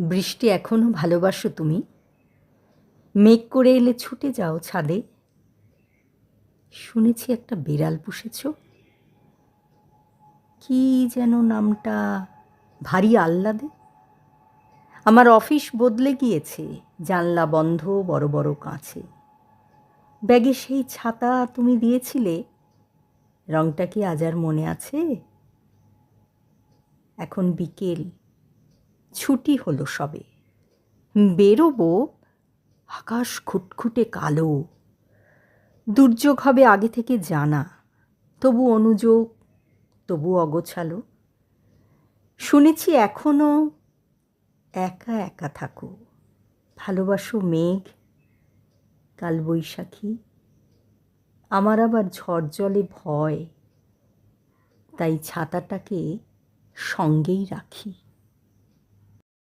বৃষ্টি এখনও ভালোবাসো তুমি। মেঘ করে এলে ছুটে যাও ছাদে। শুনেছি একটা বিড়াল পুষেছ। কি যেন নামটা, ভারী আহ্লাদে। আমার অফিস বদলে গিয়েছে, জানলা বন্ধ, বড় বড় কাঁচে। ব্যাগে সেই ছাতা তুমি দিয়েছিলে, রংটা কি আজ আর মনে আছে? এখন বিকেল। ছুটি হলো সবে। বেরোবো আকাশ খুটখুটে কালো। দুর্যোগ হবে আগে থেকে জানা। তবু অনুযোগ, তবু অগোছালো। শুনেছি এখনও একা একা থাকো। ভালোবাসো মেঘ কালবৈশাখী আমার আবার ঝড় জলে ভয়। তাই ছাতাটাকে সঙ্গেই রাখি।